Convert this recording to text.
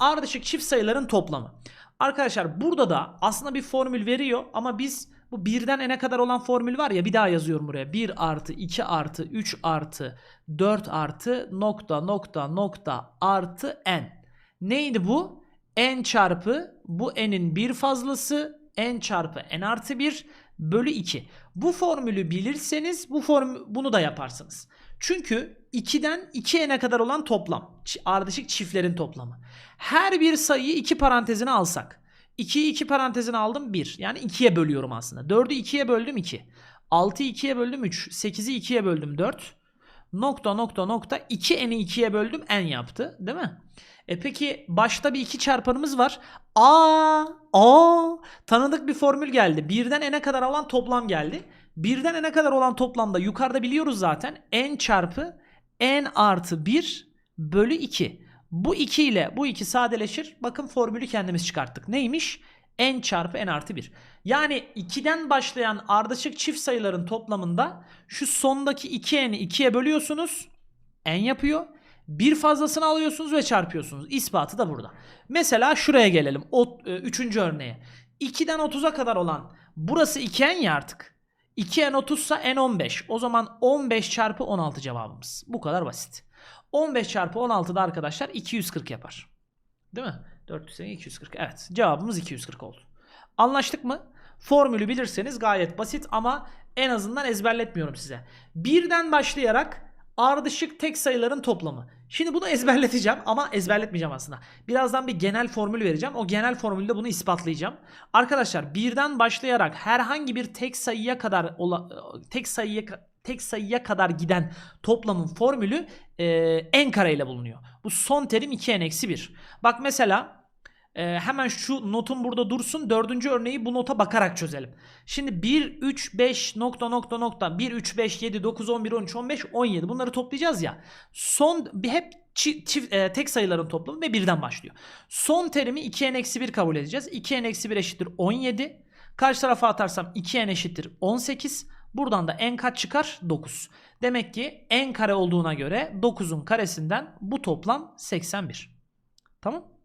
ardışık çift sayıların toplamı. Arkadaşlar burada da aslında bir formül veriyor ama biz bu birden n'e kadar olan formül var ya bir daha yazıyorum buraya. 1 artı 2 artı 3 artı 4 artı nokta nokta nokta artı n. Neydi bu? n çarpı bu n'in bir fazlası n çarpı n artı 1 bölü 2. Bu formülü bilirseniz bu form bunu da yaparsınız. Çünkü 2'den 2n'e kadar olan toplam. Ardışık çiftlerin toplamı. Her bir sayıyı iki parantezine alsak. 2'yi 2 parantezine aldım 1. Yani 2'ye bölüyorum aslında. 4'ü 2'ye böldüm 2. 6'yı 2'ye böldüm 3. 8'i 2'ye böldüm 4. Nokta nokta nokta 2n'i 2'ye böldüm n yaptı. Değil mi? E peki başta bir 2 çarpanımız var. Aa, aa tanıdık bir formül geldi. Birden n'e kadar olan toplam geldi. Birden n'e kadar olan toplamda yukarıda biliyoruz zaten. n çarpı n artı 1 bölü 2. Bu 2 ile bu 2 sadeleşir. Bakın formülü kendimiz çıkarttık. Neymiş? N çarpı n artı 1. Yani 2'den başlayan ardışık çift sayıların toplamında şu sondaki 2n'i 2'ye bölüyorsunuz. n yapıyor. Bir fazlasını alıyorsunuz ve çarpıyorsunuz. İspatı da burada. Mesela şuraya gelelim. O, e, üçüncü örneğe. 2'den 30'a kadar olan burası 2n ya artık. 2n 30 ise n 15. O zaman 15 çarpı 16 cevabımız. Bu kadar basit. 15 çarpı 16 da arkadaşlar 240 yapar. Değil mi? 480 240. Evet. Cevabımız 240 oldu. Anlaştık mı? Formülü bilirseniz gayet basit ama en azından ezberletmiyorum size. Birden başlayarak ardışık tek sayıların toplamı. Şimdi bunu ezberleteceğim ama ezberletmeyeceğim aslında. Birazdan bir genel formül vereceğim. O genel formülde bunu ispatlayacağım. Arkadaşlar birden başlayarak herhangi bir tek sayıya kadar tek sayıya tek sayıya kadar giden toplamın formülü e, n kare ile bulunuyor. Bu son terim 2n-1. Bak mesela e, hemen şu notun burada dursun. Dördüncü örneği bu nota bakarak çözelim. Şimdi 1, 3, 5 nokta nokta nokta 1, 3, 5, 7, 9, 11, 13, 15, 17 bunları toplayacağız ya. Son hep çi- çift, e, tek sayıların toplamı ve birden başlıyor. Son terimi 2n-1 kabul edeceğiz. 2n-1 eşittir 17. Karşı tarafa atarsam 2n eşittir 18. Buradan da n kaç çıkar? 9. Demek ki n kare olduğuna göre 9'un karesinden bu toplam 81. Tamam?